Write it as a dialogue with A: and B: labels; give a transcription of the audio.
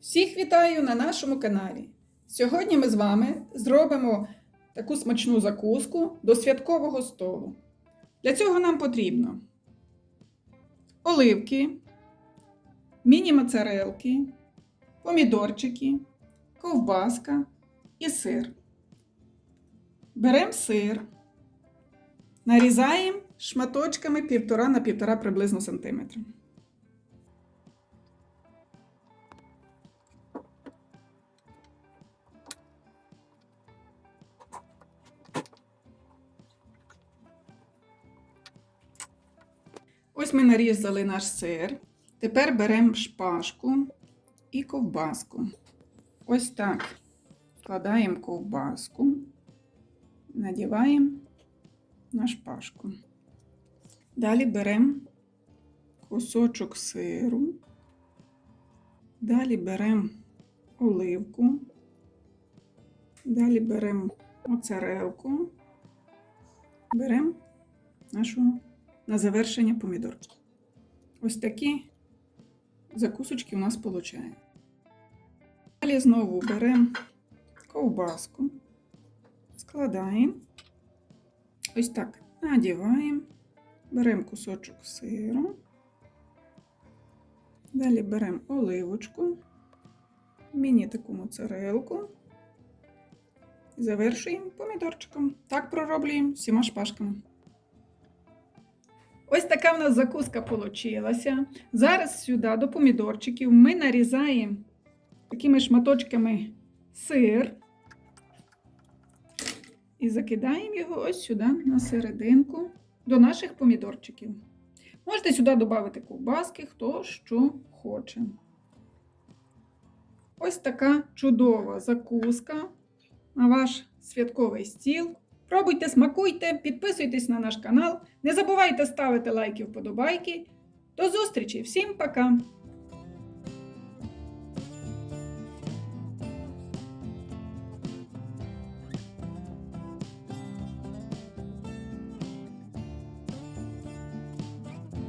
A: Всіх вітаю на нашому каналі. Сьогодні ми з вами зробимо таку смачну закуску до святкового столу. Для цього нам потрібно оливки, міні-моцарелки, помідорчики, ковбаска і сир. Беремо сир, нарізаємо шматочками 1,5 на 1,5 приблизно сантиметра. Ось ми нарізали наш сир. Тепер беремо шпажку і ковбаску. Ось так вкладаємо ковбаску, надіваємо на шпажку. Далі беремо кусочок сиру. Далі беремо оливку. Далі беремо моцарелку. Беремо нашу на завершення помідорки. Ось такі закусочки у нас виходять. Далі знову беремо ковбаску, складаємо, ось так надіваємо, беремо кусочок сиру, далі беремо оливочку, міні таку моцарелку, і завершуємо помідорчиком. Так пророблюємо всіма шпажками. Ось така в нас закуска вийшла. Зараз сюди до помідорчиків ми нарізаємо такими шматочками сир і закидаємо його ось сюди на серединку до наших помідорчиків. Можете сюди додати ковбаски, хто що хоче. Ось така чудова закуска на ваш святковий стіл. Пробуйте, смакуйте, підписуйтесь на наш канал. Не забувайте ставити лайки, вподобайки. До зустрічі! Всім пока!